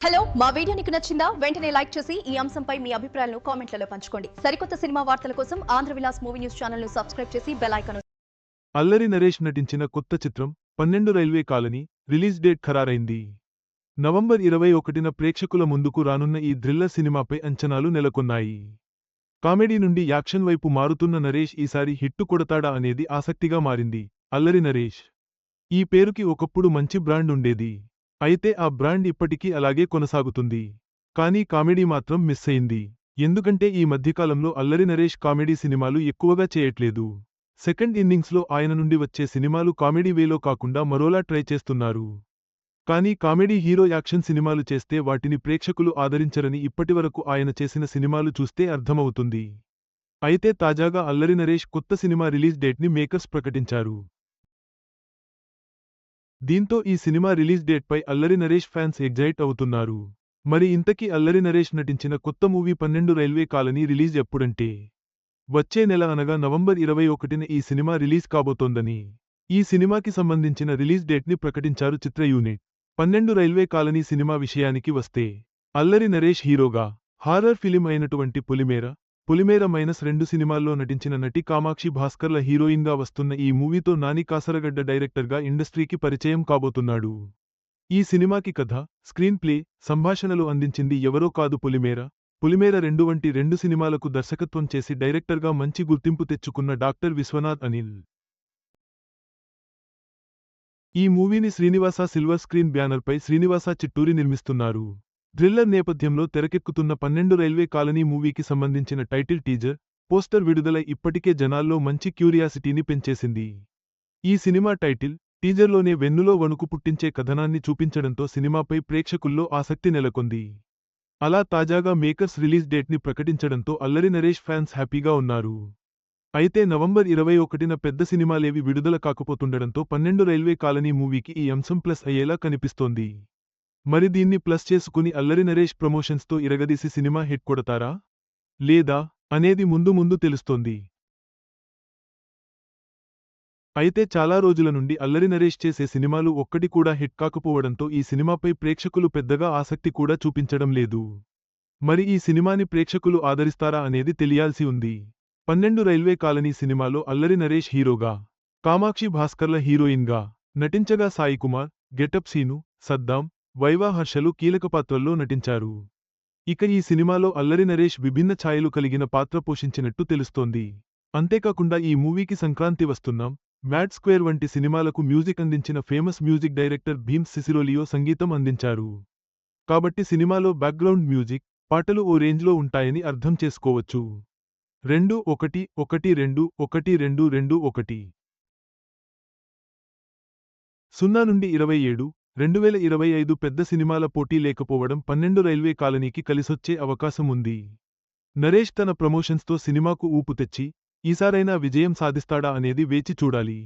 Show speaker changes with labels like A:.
A: Hello మా video నీకు నచ్చిందా? వెంటనే లైక్ చేసి ఈ అంశంపై మీ అభిప్రాయాలను కామెంట్లలో పంచుకోండి. సరికొత్త సినిమా వార్తల కోసం ఆంధ్ర విలాస్ మూవీ న్యూస్ ఛానల్ను సబ్స్క్రైబ్ చేసి బెల్
B: అల్లరి నరేష్ నటించిన కొత్త చిత్రం పన్నెండు రైల్వే కాలనీ రిలీజ్ డేట్ ఖరారైంది. నవంబర్ ఇరవై ఒకటిన ప్రేక్షకుల ముందుకు రానున్న ఈ థ్రిల్లర్ సినిమాపై అంచనాలు నెలకొన్నాయి. కామెడీ నుండి యాక్షన్ వైపు మారుతున్న నరేష్ ఈసారి హిట్టు కొడతాడా అనేది ఆసక్తిగా మారింది అల్లరి నరేష్. ఈ పేరుకి ఒకప్పుడు మంచి బ్రాండ్ ఉండేది. అయితే ఆ బ్రాండ్ ఇప్పటికీ అలాగే కొనసాగుతుంది. కానీ కామెడీ మాత్రం మిస్ అయింది. ఎందుకంటే ఈ మధ్యకాలంలో అల్లరి నరేష్ కామెడీ సినిమాలు ఎక్కువగా చేయట్లేదు. సెకండ్ ఇన్నింగ్స్లో ఆయన నుండి వచ్చే సినిమాలు కామెడీ వేలో కాకుండా మరోలా ట్రై చేస్తున్నారు. కానీ కామెడీ హీరో యాక్షన్ సినిమాలు చేస్తే వాటిని ప్రేక్షకులు ఆదరించరని ఇప్పటివరకు ఆయన చేసిన సినిమాలు చూస్తే అర్థమవుతుంది. అయితే తాజాగా అల్లరి నరేష్ కొత్త సినిమా రిలీజ్ డేట్ని మేకర్స్ ప్రకటించారు. దీంతో ఈ cinema release డేట్పై Allari Naresh fans excite అవుతున్నారు. మరి ఇంతకీ అల్లరి నరేష్ నటించిన కొత్త మూవీ పన్నెండు రైల్వే కాలనీ రిలీజ్ ఎప్పుడంటే? వచ్చే నెల అనగా నవంబర్ ఇరవై ఒకటిన ఈ సినిమా రిలీజ్ కాబోతోందని. ఈ సినిమాకి సంబంధించిన రిలీజ్ డేట్ని ప్రకటించారు చిత్ర యూనిట్. పన్నెండు రైల్వే కాలనీ సినిమా విషయానికి వస్తే అల్లరి నరేష్ హీరోగా హారర్ ఫిలిం అయినటువంటి పులిమేర పులిమేర మైనస్ రెండు సినిమాల్లో నటించిన నటి కామాక్షి భాస్కర్ల హీరోయిన్గా వస్తున్న ఈ మూవీతో నాని కాసరగడ్డ డైరెక్టర్గా ఇండస్ట్రీకి పరిచయం కాబోతున్నాడు. ఈ సినిమాకి కథ స్క్రీన్ ప్లే సంభాషణలు అందించింది ఎవరో కాదు పులిమేర. పులిమేర రెండు వంటి రెండు సినిమాలకు దర్శకత్వం చేసి డైరెక్టర్గా మంచి గుర్తింపు తెచ్చుకున్న డాక్టర్ విశ్వనాథ్ అనిల్. ఈ మూవీని శ్రీనివాస సిల్వర్ స్క్రీన్ బ్యానర్పై శ్రీనివాస చిట్టూరి నిర్మిస్తున్నారు. థ్రిల్లర్ నేపథ్యంలో తెరకెక్కుతున్న పన్నెండు రైల్వే కాలనీ మూవీకి సంబంధించిన టైటిల్ టీజర్ పోస్టర్ విడుదల ఇప్పటికే జనాల్లో మంచి క్యూరియాసిటీని పెంచేసింది. ఈ సినిమా టైటిల్ టీజర్లోనే వెన్నులో వణుకు పుట్టించే కథనాన్ని చూపించడంతో సినిమాపై ప్రేక్షకుల్లో ఆసక్తి నెలకొంది. అలా తాజాగా మేకర్స్ రిలీజ్ డేట్ని ప్రకటించడంతో అల్లరి నరేష్ ఫ్యాన్స్ హ్యాపీగా ఉన్నారు. అయితే నవంబర్ ఇరవై ఒకటిన పెద్ద సినిమాలేవి విడుదల కాకపోతుండడంతో పన్నెండు రైల్వే కాలనీ మూవీకి ఈ అంశం ప్లస్ అయ్యేలా కనిపిస్తోంది. మరి దీన్ని ప్లస్ చేసుకుని అల్లరి నరేష్ ప్రమోషన్స్తో ఇరగదీసి సినిమా హిట్ కొడతారా? లేదా? అనేది ముందు ముందు తెలుస్తోంది. అయితే చాలా రోజుల నుండి అల్లరి నరేష్ చేసే సినిమాలు ఒక్కటి కూడా హిట్ కాకపోవడంతో ఈ సినిమాపై ప్రేక్షకులు పెద్దగా ఆసక్తి కూడా చూపించడం లేదు. మరి ఈ సినిమాని ప్రేక్షకులు ఆదరిస్తారా అనేది తెలియాల్సి ఉంది. పన్నెండు రైల్వే కాలనీ సినిమాలో అల్లరి నరేష్ హీరోగా కామాక్షి భాస్కర్ల హీరోయిన్గా నటించగా సాయికుమార్ గెటప్ సీను సద్దాం వైవాహర్షలు కీలక పాత్రల్లో నటించారు. ఇక ఈ సినిమాలో అల్లరి నరేష్ విభిన్న ఛాయలు కలిగిన పాత్ర పోషించినట్టు తెలుస్తోంది. అంతేకాకుండా ఈ మూవీకి సంక్రాంతి వస్తున్నాం. మ్యాడ్ స్క్వేర్ వంటి సినిమాలకు మ్యూజిక్ అందించిన famous music director Bheems Ceciroleo సంగీతం అందించారు. కాబట్టి సినిమాలో బ్యాక్గ్రౌండ్ మ్యూజిక్ పాటలు ఓ రేంజ్లో ఉంటాయని అర్థం చేసుకోవచ్చు. రెండు ఒకటి ఒకటి రెండు ఒకటి రెండు రెండు ఒకటి. సున్నా నుండి ఇరవై ఏడు రెండు వేల ఇరవై ఐదు పెద్ద సినిమాల పోటీ లేకపోవడం పన్నెండు రైల్వే కాలనీకి కలిసొచ్చే అవకాశం ఉంది. నరేష్ తన ప్రమోషన్స్తో సినిమాకు ఊపు తెచ్చి ఈసారైనా విజయం సాధిస్తాడా అనేది వేచి చూడాలి.